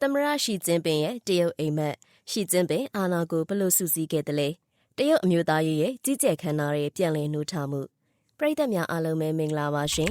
သမရရှီကျင်းပင်ရဲ့တရုတ်အိမ်မက်ရှီကျင်းပင်အာနာကိုဘလို့စုစည်းခဲ့တယ်လဲတရုတ်အမျိုးသားရေးရဲ့ကြီးကျယ်ခမ်းနားရဲ့ပြန်လည်နှိုးထားမှုပရိသတ်များအားလုံးပဲမင်္ဂလာပါရှင်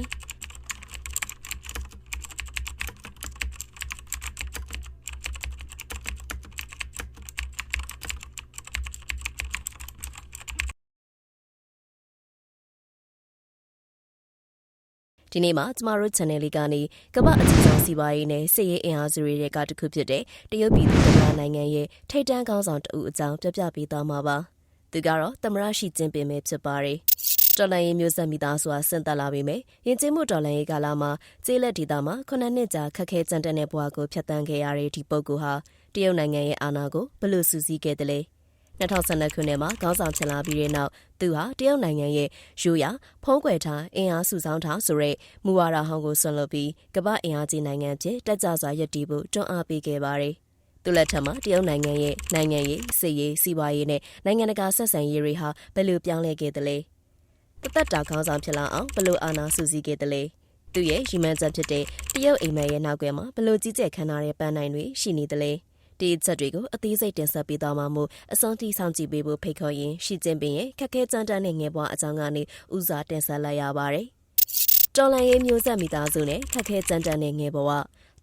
ဒီနေ့မှာကျမတို့ channel လေးကနေကမ္ဘာအကြီးဆုံးစီးပွားရေးနဲ့စစ်ရေးအင်အားစုတွေကတစ်ခုဖြစ်တဲ့တရုတ်ပြည်သူ့သမ္မတနိုင်ငံရဲ့ထိပ်တန်းခေါင်းဆောင်တဦးအကြောင်းပြပြပေးသွားမှာပါ။သူကတော့သမ္မတရှီကျင်းပင်ပဲဖြစ်ပါတယ်။တော်လန်ရေးမျိုးဆက်မိသားစုဟာဆင့်သက်လာပြီမယ်။ယဉ်ကျေးမှုတော်လန်ရေးကာလမှာကျေးလက်ဒေသမှာခုနှစ်နှစ်ကြာခက်ခဲကြမ်းတမ်းတဲ့ဘဝကိုဖျက်ဆီးခဲ့ရတဲ့ဒီပုဂ္ဂိုလ်ဟာတရုတ်နိုင်ငံရဲ့အာဏာကိုဘယ်လိုစူးစီးခဲ့တယ်လဲ။ 2012ခုနှစ်မှာခေါင်းဆောင်ချင်လာပြီးတဲ့နောက်သူဟာတရုတ်နိုင်ငံရဲ့ရိုးရာဖုံးကွယ်ထားအင်အားစုဆောင်းထားဆိုတဲ့မူဝါဒဟောင်းကိုဆွံ့လွတ်ပြီးကမ္ဘာအင်အားကြီးနိုင်ငံဖြစ်တက်ကြွစွာရည်တည်ဖို့တွန်းအားပေးခဲ့ပါတယ်။သူလက်ထက်မှာတရုတ်နိုင်ငံရဲ့နိုင်ငံရေးစစ်ရေးစီးပွားရေးနဲ့နိုင်ငံတကာဆက်ဆံရေးတွေဟာဘယ်လိုပြောင်းလဲခဲ့သလဲ။တသက်တာခေါင်းဆောင်ဖြစ်လာအောင်ဘယ်လိုအာဏာစုစည်းခဲ့သလဲ။သူရဲ့ရည်မှန်းချက်ဖြစ်တဲ့တရုတ်အိမ်မက်ရဲ့နောက်ကွယ်မှာဘယ်လိုကြီးကျယ်ခမ်းနားတဲ့ပန်းနိုင်တွေရှိနေသလဲ။ ဒီချက်တွေကိုအသေးစိတ်တင်ဆက်ပေးသွားမှာမို့အဆုံးထိဆောင်ကြည့်ပေးဖို့ဖိတ်ခေါ်ရင်းရှီကျင်းပင်ရဲ့ခက်ခဲကြမ်းတမ်းတဲ့ငယ်ဘွားအကြောင်းကနေဦးစွာတင်ဆက်လိုက်ရပါတယ်။တော်လန်ရေးမျိုးဆက်မိသားစုနဲ့ခက်ခဲကြမ်းတမ်းတဲ့ငယ်ဘဝ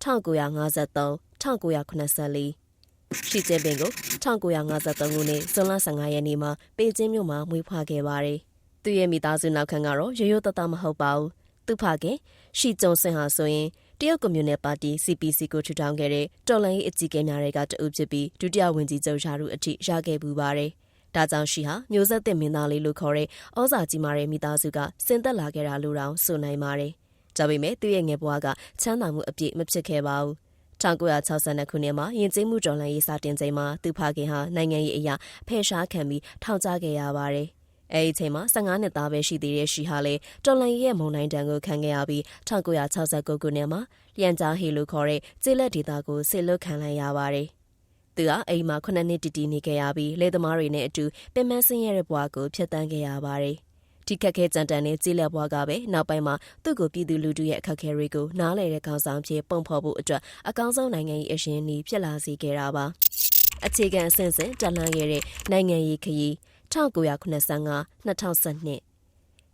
1953 1984ရှီကျင်းပင်ကို1953ခုနှစ်ဇွန်လ15ရက်နေ့မှာပေကျင်းမြို့မှာမွေးဖွားခဲ့ပါတယ်။သူ့ရဲ့မိသားစုနောက်ခံကတော့ရိုးရိုးသားသားမဟုတ်ပါဘူး။ သူ့ဖခင်ရှီကျုံစင်ဟာဆိုရင်တရုတ်ကွန်မြူနစ်ပါတီ CPC ကိုထူထောင်ခဲ့တဲ့တော်လှန်ရေးအကြီးအကဲများတွေကတအုပ်ဖြစ်ပြီးဒုတိယဝန်ကြီးချုပ်ရာထူးအထိရခဲ့ပူပါတယ်။ဒါကြောင့်ရှိဟာမျိုးဆက်သစ်မင်းသားလေးလို့ခေါ်တဲ့ဩဇာကြီးမားတဲ့မိသားစုကဆင်သက်လာခဲ့တာလို့တောင်ဆိုနိုင်ပါတယ်။ဒါပေမဲ့သူ့ရဲ့ငယ်ဘဝကချမ်းသာမှုအပြည့်မဖြစ်ခဲ့ပါဘူး။1962ခုနှစ်မှာယဉ်ကျေးမှုတော်လှန်ရေးစတင်ချိန်မှာသူဖခင်ဟာနိုင်ငံရေးအရာဖယ်ရှားခံပြီးထောင်ချခဲ့ရပါတယ် အဲဒီအချိန်မှာ15နှစ်သားပဲရှိသေးတဲ့ရှီဟာလေတော်လန်ရဲ့မုံတိုင်းတန်ကိုခံခဲ့ရပြီး1969ခုနှစ်မှာလျန်ကြားဟီလို့ခေါ်တဲ့ကျေလက်ဒေတာကိုဆေလွတ်ခံလိုက်ရပါတယ်။သူကအိမ်မှာ9နှစ်တည်တည်နေခဲ့ရပြီးလေသမားတွေနဲ့အတူပင်မဆင်းရဲတဲ့ဘဝကိုဖျက်ဆီးခဲ့ရပါတယ်။ဒီခက်ခဲကြမ်းတမ်းတဲ့ကြေးလက်ဘွားကပဲနောက်ပိုင်းမှာသူ့ကိုပြည်သူလူထုရဲ့အခက်အခဲတွေကိုနားလည်တဲ့ခေါင်းဆောင်ဖြစ်ပုံဖော်ဖို့အတွက်အကောင်းဆုံးနိုင်ငံရေးအရှင်နီဖြစ်လာစေခဲ့တာပါ။အခြေခံအဆင့်ဆင့်တက်လှမ်းခဲ့တဲ့နိုင်ငံရေးခရီး 1985 2012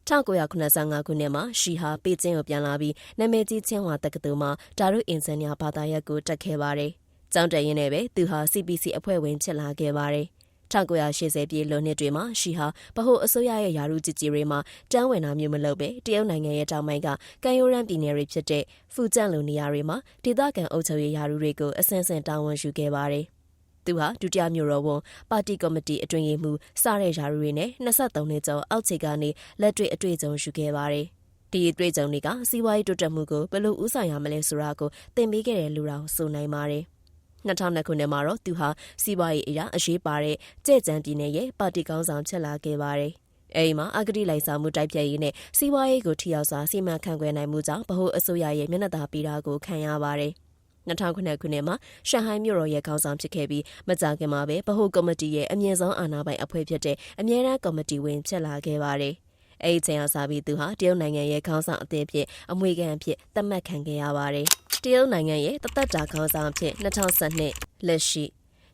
1985ခုနှစ်မှာရှီဟာပေကျင်းကိုပြန်လာပြီးနာမည်ကြီးချင်းဝါတက္ကသိုလ်မှာဒါရုအင်ဂျင်နီယာဘာသာရပ်ကိုတက်ခဲ့ပါတယ်။ကျောင်းတက်ရင်းနဲ့ပဲသူဟာ CPC အဖွဲ့ဝင်ဖြစ်လာခဲ့ပါတယ်။1980ပြည့်လွန်နှစ်တွေမှာရှီဟာဗဟိုအစိုးရရဲ့ယာရုကြီးကြီးတွေမှာတန်းဝင်တာမျိုးမလုပ်ပဲတရုတ်နိုင်ငံရဲ့တောင်ပိုင်းကကမ်ယိုရန်ပြည်နယ်တွေဖြစ်တဲ့ဖူကျန့်လိုနေရာတွေမှာဒေသခံအုပ်ချုပ်ရေးယာရုတွေကိုအဆင့်ဆင့်တာဝန်ယူခဲ့ပါတယ်။ သူဟာဒုတိယမြို့တော်ဝန်ပါတီကော်မတီအတွင်းရေးမှူးစတဲ့ယာရုတွေနဲ့23နှစ်ကျော်အောက်ခြေကနေလက်တွေ့အတွေ့အကြုံယူခဲ့ပါတယ်။ဒီအတွေ့အကြုံတွေကစီးပွားရေးတိုးတက်မှုကိုဘယ်လိုဦးဆောင်ရမလဲဆိုတာကိုသင်ပေးခဲ့တယ်လို့တော့ဆိုနိုင်ပါတယ်။2002ခုနှစ်မှာတော့သူဟာစီးပွားရေးအရာအရေးပါတဲ့ကြဲ့ကြံပြည်နယ်ရဲ့ပါတီကောင်းဆောင်ဖြစ်လာခဲ့ပါတယ်။အဲဒီမှာအဂတိလိုက်စားမှုတိုက်ဖျက်ရေးနဲ့စီးပွားရေးကိုထိရောက်စွာစီမံခန့်ခွဲနိုင်မှုကြောင့်ဗဟိုအစိုးရရဲ့မျက်နှာသာပေးတာကိုခံရပါတယ်။ 2009ခုနှစ်မှာရှန်ဟိုင်းမြို့တော်ရဲ့ခေါင်းဆောင်ဖြစ်ခဲ့ပြီးမကြာခင်မှာပဲဗဟိုကော်မတီရဲ့အမြင့်ဆုံးအာဏာပိုင်အဖွဲ့ဖြစ်တဲ့အမြဲတမ်းကော်မတီဝင်ဖြစ်လာခဲ့ပါတယ်။အဲဒီချိန်ကစပြီးသူဟာတရုတ်နိုင်ငံရဲ့ခေါင်းဆောင်အသင်းဖြစ်အမွေခံဖြစ်သတ်မှတ်ခံခဲ့ရပါတယ်။တရုတ်နိုင်ငံရဲ့တသက်တာခေါင်းဆောင်ဖြစ်2012လက်ရှိ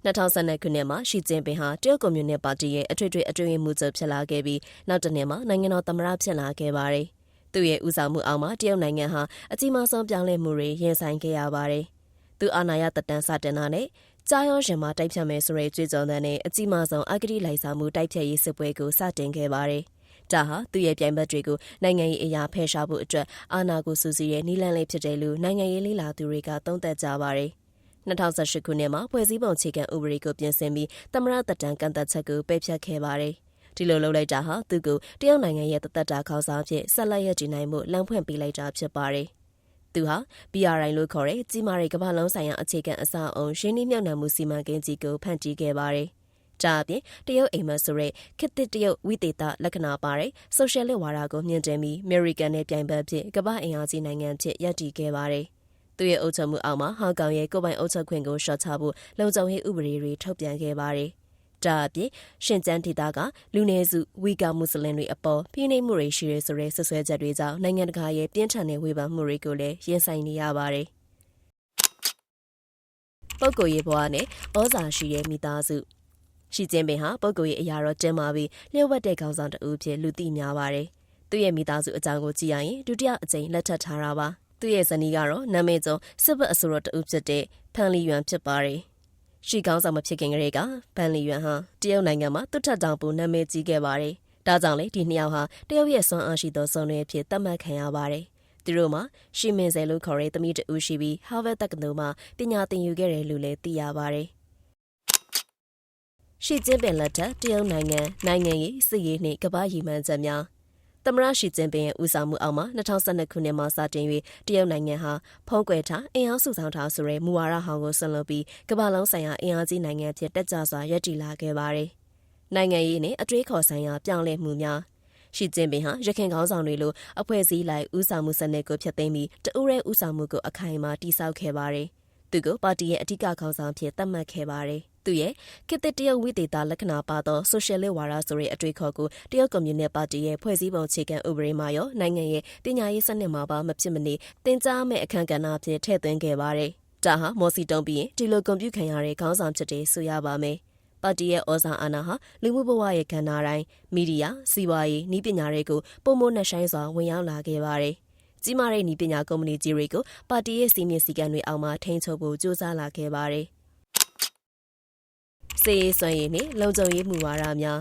2012ခုနှစ်မှာရှီကျင်းပင်ဟာတရုတ်ကွန်မြူနစ်ပါတီရဲ့အထွေထွေအတွင်းမှုချုပ်ဖြစ်လာခဲ့ပြီးနောက်တစ်နှစ်မှာနိုင်ငံတော်သမ္မတဖြစ်လာခဲ့ပါတယ်။သူ့ရဲ့ဦးဆောင်မှုအောက်မှာတရုတ်နိုင်ငံဟာအကြီးမားဆုံးပြောင်းလဲမှုတွေရင်ဆိုင်ခဲ့ရပါတယ်။ သူအာဏာရတတန်းစတင်တာနဲ့ကြားရောရှင်မှာတိုက်ဖြတ်မယ်ဆိုတဲ့ကြွေးကြော်တဲ့နဲ့အကြီးမားဆုံးအဂတိလိုက်စားမှုတိုက်ဖြတ်ရေးစစ်ပွဲကိုစတင်ခဲ့ပါတယ်။ဒါဟာသူ့ရဲ့ပြိုင်ဘက်တွေကိုနိုင်ငံရေးအရာဖယ်ရှားဖို့အတွက်အာဏာကိုစူးစီးတဲ့နည်းလမ်းလေးဖြစ်တယ်လို့နိုင်ငံရေးလေလာသူတွေကသုံးသပ်ကြပါတယ်။2018ခုနှစ်မှာဖွဲ့စည်းပုံအခြေခံဥပဒေကိုပြင်ဆင်ပြီးသမရတတန်ကန့်သက်ချက်ကိုပယ်ဖျက်ခဲ့ပါတယ်။ဒီလိုလုပ်လိုက်တာဟာသူ့ကိုတရုတ်နိုင်ငံရဲ့တသက်တာခေါင်းဆောင်ဖြစ်ဆက်လက်ရည်တည်နိုင်မှုလမ်းဖွင့်ပေးလိုက်တာဖြစ်ပါတယ် သူဟာ BRI လို့ခေါ်တဲ့ကြီးမားတဲ့ကမ္ဘာလုံးဆိုင်ရာအခြေခံအဆောက်အုံရင်းနှီးမြှုပ်နှံမှုစီမံကိန်းကြီးကိုဖန်တီးခဲ့ပါတယ်။ဒါအပြင်တရုတ်အိမ်မက်ဆိုတဲ့ခေတ်သစ်တရုတ်ဝိသေသလက္ခဏာပါတဲ့ဆိုရှယ်လစ်ဝါဒကိုမြင့်တင်ပြီးအမေရိကန်နဲ့ပြိုင်ဘက်ဖြစ်ကမ္ဘာအင်အားကြီးနိုင်ငံဖြစ်ရပ်တည်ခဲ့ပါတယ်။သူရဲ့အုပ်ချုပ်မှုအောက်မှာဟောင်ကောင်ရဲ့ကိုယ်ပိုင်အုပ်ချုပ်ခွင့်ကိုရှော့ချဖို့လုံခြုံရေးဥပဒေတွေထုတ်ပြန်ခဲ့ပါတယ်။ ဒါအပြင်ရှင်ကျန်းဒေသကလူနည်းစုဝီဂါမွတ်စလင်တွေအပေါ်ဖိနှိပ်မှုတွေရှိရဲဆိုတဲ့ဆွဆွဲချက်တွေကြောင့်နိုင်ငံတကာရဲ့ပြင်းထန်တဲ့ဝေဖန်မှုတွေကိုလည်းရင်ဆိုင်နေရပါတယ်ပုဂ္ဂိုလ်ရေးဘဝနဲ့ဩဇာရှိတဲ့မိသားစုရှီကျင်းပင်ဟာပုဂ္ဂိုလ်ရေးအရာတော့ကျင်းမာပြီးလျှို့ဝှက်တဲ့ခေါင်းဆောင်တဦးဖြစ်လူသိများပါတယ်။သူ့ရဲ့မိသားစုအကြောင်းကိုကြည့်ရရင်ဒုတိယအကြိမ်လက်ထပ်ထားတာပါ။သူ့ရဲ့ဇနီးကတော့နာမည်ကျော်စစ်ဘက်အစိုးရတဦးဖြစ်တဲ့ဖန်လီယွမ်ဖြစ်ပါတယ်။ ရှီကောင်းဆောင်မဖြစ်ခင်ကလေးကဖန်လီယွမ်ဟာတရုတ်နိုင်ငံမှာသူ့ထက်တောင်ပိုနာမည်ကြီးခဲ့ပါတယ်။ဒါကြောင့်လေဒီနှစ်ယောက်ဟာတရုတ်ရဲ့စွမ်းအားရှိသောစုံတွေအဖြစ်သတ်မှတ်ခံရပါတယ်။သူတို့မှာရှီမင်ဆယ်လို့ခေါ်တဲ့သမီးတဦးရှိပြီး Harvard တက္ကသိုလ်မှာပညာသင်ယူခဲ့တယ်လို့လည်းသိရပါတယ်။ရှီကျင်းပင်လက်ထက်တရုတ်နိုင်ငံနိုင်ငံရေးစစ်ရေးနှင့်ကမ္ဘာ့ရည်မှန်းချက်များ သမရရှိကျင်းပင်ရဲ့ဦးဆောင်မှုအောက်မှာ2012ခုနှစ်မှာစတင်၍တရုတ်နိုင်ငံဟာဖုံးကွယ်ထားအင်အားစုဆောင်ထားဆိုတဲ့မူဝါဒဟောင်းကိုဆွံ့လွတ်ပြီးကမ္ဘာလုံးဆိုင်ရာအင်အားကြီးနိုင်ငံဖြစ်တက်ကြွစွာရည်တည်လာခဲ့ပါတယ်။နိုင်ငံရေးနဲ့အတွေးခေါ်ဆိုင်ရာပြောင်းလဲမှုများရှီကျင်းပင်ဟာရခိုင်ခေါင်းဆောင်တွေလိုအဖွဲ့အစည်းလိုက်ဦးဆောင်မှုစနစ်ကိုဖျက်သိမ်းပြီးတဦးရဲဦးဆောင်မှုကိုအခိုင်အမာတိစောက်ခဲ့ပါတယ်။ သူကပါတီရဲ့အထူးခေါင်းဆောင်ဖြစ်သတ်မှတ်ခဲ့ပါတယ်။သူရဲ့ခေတ်သစ်တရုတ်ဝိသေသလက္ခဏာပါသောဆိုရှယ်လစ်ဝါဒဆိုတဲ့အတွေ့အခေါ်ကိုတရုတ်ကွန်မြူနစ်ပါတီရဲ့ဖွဲ့စည်းပုံအခြေခံဥပဒေမှာရောနိုင်ငံရဲ့ပညာရေးစနစ်မှာပါမဖြစ်မနေတင်ကြားမဲ့အခမ်းကဏ္ဍအဖြစ်ထည့်သွင်းခဲ့ပါတယ်။ဒါဟာမော်စီတုံးပြီးရင်ဒီလိုကွန်ပျူတာခံရတဲ့ခေါင်းဆောင်ဖြစ်တဲ့ဆိုရပါမယ်။ပါတီရဲ့ဩဇာအာဏာဟာလူမှုဘဝရဲ့ကဏ္ဍတိုင်းမီဒီယာစီးပွားရေးဤပညာတွေကိုပုံမနှဆိုင်စွာဝင်ရောက်လာခဲ့ပါတယ်။ ကြီးမားတဲ့ဤပညာကုမ္ပဏီကြီးတွေကိုပါတီရဲ့စီမင်းစည်းကမ်းတွေအောက်မှာထိန်းချုပ်ဖို့ကြိုးစားလာခဲ့ပါတယ်။စေရေးစွမ်းရည်နှင့်လုံခြုံရေးမှုဝါဒများ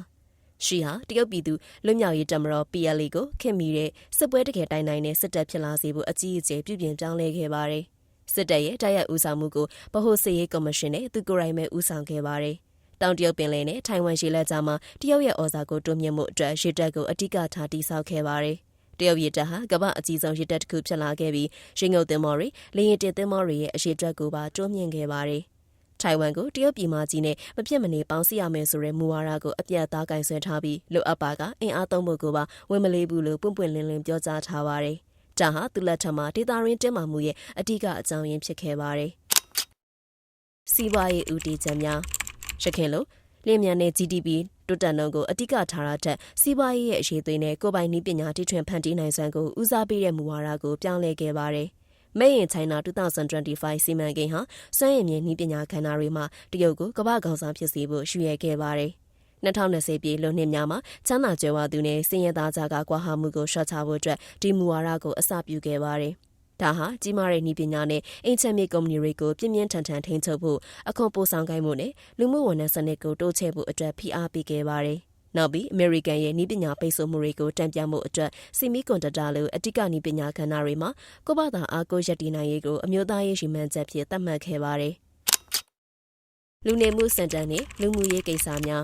ရှိဟာတရုတ်ပြည်သူလွတ်မြောက်ရေးတပ်မတော် PLA ကိုခင်မီတဲ့စစ်ပွဲတကယ်တိုင်နိုင်တဲ့စစ်တပ်ဖြစ်လာစေဖို့အကြီးအကျယ်ပြုပြင်ပြောင်းလဲခဲ့ပါတယ်။စစ်တပ်ရဲ့တိုက်ရိုက်ဦးဆောင်မှုကိုဗဟိုစစ်ရေးကော်မရှင်နဲ့သူကိုယ်တိုင်ပဲဦးဆောင်ခဲ့ပါတယ်။တောင်တရုတ်ပင်လယ်နဲ့ထိုင်ဝမ်ရေလက်ကြားမှာတရုတ်ရဲ့ဩဇာကိုတိုးမြှင့်မှုအတွက်ရေတပ်ကိုအဓိကထားတိစောက်ခဲ့ပါတယ်။ တရုတ်ရေတပ်ဟာကမ္ဘာအကြီးဆုံးရေတပ်တစ်ခုဖြစ်လာခဲ့ပြီးရေငုပ်သင်္ဘောတွေလေယာဉ်တင်သင်္ဘောတွေရဲ့အရှိအတွက်ကိုပါတိုးမြှင့်ခဲ့ပါတယ်။ထိုင်ဝမ်ကိုတရုတ်ပြည်မကြီးနဲ့မဖြစ်မနေပေါင်းစည်းရမယ်ဆိုတဲ့မူဝါဒကိုအပြတ်သားကင်ဆယ်ထားပြီးလိုအပ်ပါကအင်အားသုံးဖို့ကိုပါဝင်မလေးဘူးလို့ပွင့်ပွင့်လင်းလင်းပြောကြားထားပါတယ်။ဒါဟာသူလက်ထက်မှာဒေတာရင်းတင်းမာမှုရဲ့အဓိကအကြောင်းရင်းဖြစ်ခဲ့ပါတယ်။စီးပွားရေးဦးတည်ချက်များရခင်လို့ လျင်မြန်တဲ့ GDP တိုးတက်နှုန်းကို အဓိကထားတာထက် စီးပွားရေးရဲ့ အရေးသွေးနဲ့ ကိုယ်ပိုင်နည်းပညာတည်ထွင်ဖန်တီးနိုင်စွမ်းကို ဦးစားပေးတဲ့ မူဝါဒကို ပြောင်းလဲခဲ့ပါတယ်။ Made in China 2025 စီမံကိန်းဟာ စွမ်းရည်မြင့် နည်းပညာကဏ္ဍတွေမှာ တရုတ်ကို ကမ္ဘာ့ခေါင်းဆောင်ဖြစ်စေဖို့ရှုရခဲ့ပါတယ်။2020ပြည်လွန်နှစ်များမှာ ချမ်းသာကြွယ်ဝသူနဲ့စင်ရသားကြားက ကွာဟမှုကိုရှော့ချဖို့အတွက် ဒီမူဝါဒကို အစပြုခဲ့ပါတယ်။ ဒါဟာကြီးမားတဲ့နည်းပညာနဲ့အင်ချမ်မီကုမ္ပဏီတွေကိုပြင်းပြင်းထန်ထန်ထိန်းချုပ်ဖို့အခွန်ပို့ဆောင်ခိုင်းမှုနဲ့လူမှုဝန်ထမ်းစနစ်ကိုတိုးချဲ့ဖို့အတွက်ဖိအားပေးခဲ့ပါတယ်။နောက်ပြီးအမေရိကန်ရဲ့နည်းပညာပိတ်ဆို့မှုတွေကိုတံပြန်မှုအတွက်စီမီကွန်ဒတာလိုအတိကနည်းပညာကဏ္ဍတွေမှာကိုဘာသာအားကိုရက်တည်နိုင်ရေးကိုအမျိုးသားရေးရှိမှန်းချက်ဖြင့်သတ်မှတ်ခဲ့ပါတယ်။လူနေမှုစင်တန်နဲ့လူမှုရေးကိစ္စများ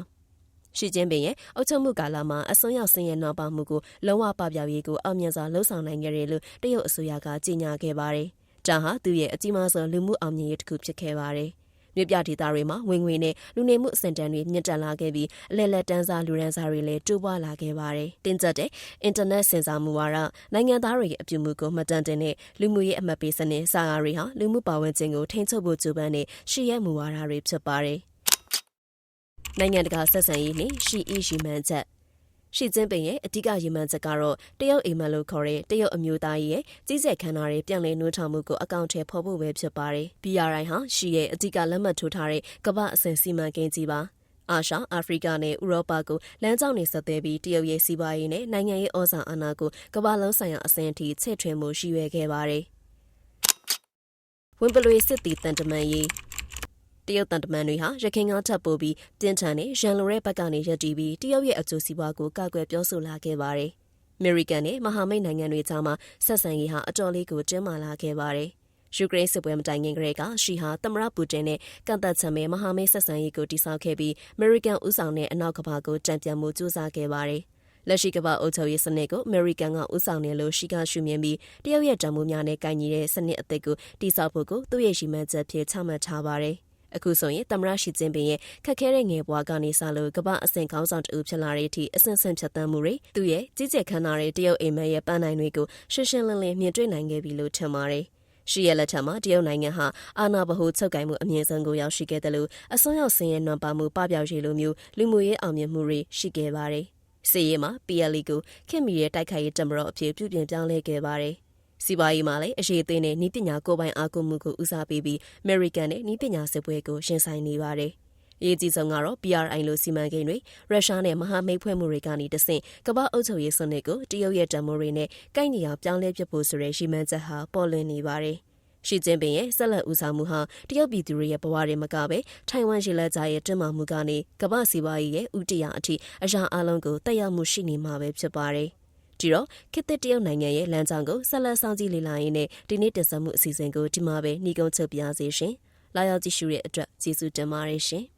ရှိချင်းပင်ရဲ့အုပ်ချုပ်မှုကာလမှာအစွန်းရောက်ဆင်းရဲနှောပါမှုကိုလုံးဝပပျောက်ရေးကိုအောင်မြင်စွာလှုံ့ဆော်နိုင်ခဲ့တယ်လို့တရုတ်အစိုးရကကြေညာခဲ့ပါတယ်။ဒါဟာသူ့ရဲ့အကြီးမားဆုံးလူမှုအောင်မြင်ရေးတစ်ခုဖြစ်ခဲ့ပါတယ်။မြို့ပြဒေသတွေမှာဝင်ငွေနဲ့လူနေမှုအဆင့်တန်းတွေမြင့်တက်လာခဲ့ပြီးအလဲလက်တန်းစားလူရန်စားတွေလည်းတိုးပွားလာခဲ့ပါတယ်။တင်ကျက်တဲ့အင်တာနက်စင်ဆာမှုဝါဒနိုင်ငံသားတွေရဲ့အပြုအမူကိုမှတ်တမ်းတင်တဲ့လူမှုရေးအမှတ်ပေးစနစ်စာကားတွေဟာလူမှုပါဝင်ခြင်းကိုထိန်းချုပ်ဖို့ကြိုးပမ်းတဲ့ရှီရဲမူဝါဒတွေဖြစ်ပါတယ်။ နိုင်ငံတကာဆက်ဆံရေးနှင့်ရှီအီရှီမန်ချက်ရှီကျင်းပင်ရဲ့အဓိကရည်မှန်းချက်ကတော့တရုတ်အိမ်မက်လို့ခေါ်တဲ့တရုတ်အမျိုးသားရဲ့ကြီးကြပ်ခမ်းနားရဲ့ပြန်လည်နှိုးထောင်မှုကိုအကောင့်ထဲဖော်ဖို့ပဲဖြစ်ပါတယ်။ BRI ဟာရှီရဲ့အဓိကလက်မှတ်ထိုးထားတဲ့ကမ္ဘာအဆင့်စီမံကိန်းကြီးပါ။အာရှ၊အာဖရိကနဲ့ဥရောပကိုလမ်းကြောင်းနေဆက်သွယ်ပြီးတရုတ်ရဲ့စီးပွားရေးနဲ့နိုင်ငံရေးဩဇာအာဏာကိုကမ္ဘာလုံးဆိုင်ရာအဆင့်အထိချဲ့ထွင်မှုရှိရွယ်ခဲ့ပါတယ်။ဝင်ပလွေစစ်တီတန်တမန်ရေး တရုတ်တန်တမန်တွေဟာရခိုင်ကထပ်ပိုးပြီးပြင်းထန်တဲ့ရန်လိုတဲ့ဘက်ကနေရပ်တည်ပြီးတရုတ်ရဲ့အကျိုးစီးပွားကိုကာကွယ်ပြောဆိုလာခဲ့ပါတယ်။အမေရိကန်နဲ့မဟာမိတ်နိုင်ငံတွေကြားမှာဆက်ဆံရေးဟာအတော်လေးကိုတင်းမာလာခဲ့ပါတယ်။ယူကရိန်းစစ်ပွဲမတိုင်ခင်ကတည်းကရှီဟာသမ္မတပူတင်နဲ့ကန့်သက်ချက်မဲ့မဟာမိတ်ဆက်ဆံရေးကိုတိစောက်ခဲ့ပြီးအမေရိကန်ဦးဆောင်တဲ့အနောက်ကမ္ဘာကိုတံပြန်မှုစူးစမ်းခဲ့ပါတယ်။လက်ရှိကမ္ဘာအုပ်ချုပ်ရေးစနစ်ကိုအမေရိကန်ကဦးဆောင်နေလို့ရှိကရှုမြင်ပြီးတရုတ်ရဲ့တံမိုးများနဲ့ကိုင်ညီတဲ့စနစ်အသစ်ကိုတိစောက်ဖို့ကိုသူ့ရဲ့ရှိမှန်းချက်ဖြင့်ချမှတ်ထားပါတယ်။ အခုဆိုရင်သမရရှိကျင်းပင်ရဲ့ခက်ခဲတဲ့ငယ်ဘွားကနေစလို့ကမ္ဘာအဆင့်ခေါင်းဆောင်တူဖြစ်လာတဲ့အထိအဆင့်ဆင့်ဖြတ်သန်းမှုတွေသူ့ရဲ့ကြီးကျယ်ခမ်းနားတဲ့တရုတ်အိမ်မက်ရဲ့ပန်းနိုင်တွေကိုရှင်းရှင်းလင်းလင်းမြင်တွေ့နိုင်ခဲ့ပြီလို့ထင်ပါတယ်။ရှိရလက်ထက်မှာတရုတ်နိုင်ငံဟာအာဏာဗဟိုချုပ်ကိုင်မှုအမြင့်ဆုံးကိုရောက်ရှိခဲ့တယ်လို့အစွန်းရောက်ဆင်းရဲနွမ်းပါမှုပပျောက်ရေးလိုမျိုးလူမှုရေးအောင်မြင်မှုတွေရှိခဲ့ပါတယ်။စီရေးမှာ PLE ကိုခင်မီရဲ့တိုက်ခိုက်ရေးတမတော်အဖြစ်ပြုပြင်ပြောင်းလဲခဲ့ပါတယ်။ စီးပွားရေးမှာလည်းအရေးအသေးနဲ့ဤပညာကိုယ်ပိုင်အားကိုးမှုကိုဦးစားပေးပြီးအမေရိကန်နဲ့ဤပညာစစ်ပွဲကိုရှင်ဆိုင်နေပါတယ်။အရေးကြီးဆုံးကတော့ PRI လိုစီမံကိန်းတွေရုရှားနဲ့မဟာမိတ်ဖွဲ့မှုတွေကနေတဆင့်ကမ္ဘာအုပ်ချုပ်ရေးစနစ်ကိုတရုတ်ရဲ့တံမိုးတွေနဲ့ကိုက်ညီအောင်ပြောင်းလဲပြဖို့ဆိုတဲ့ရည်မှန်းချက်ဟာပေါ်လွင်နေပါတယ်။ရှီကျင်းပင်ရဲ့ဆက်လက်ဦးဆောင်မှုဟာတရုတ်ပြည်သူတွေရဲ့ဘဝတွေမကပဲထိုင်ဝမ်ရေလက်ကြားရဲ့တွန်းမာမှုကနေကမ္ဘာစီးပွားရေးရဲ့ဥတီယာအထိအရာအလုံးကိုတက်ရောက်မှုရှိနေမှာပဲဖြစ်ပါတယ်။ ဒီတော့ခေတ်သစ်တရုတ်နိုင်ငံရဲ့လမ်းကြောင်းကိုဆက်လက်ဆောင်ကြည့်လေ့လာရင်းနဲ့ဒီနေ့တင်ဆက်မှုအစီအစဉ်ကိုဒီမှာပဲနှီးကုန်းချုပ်ပြရစေရှင်။လာရောက်ကြည့်ရှုတဲ့အတွက်ကျေးဇူးတင်ပါတယ်ရှင်။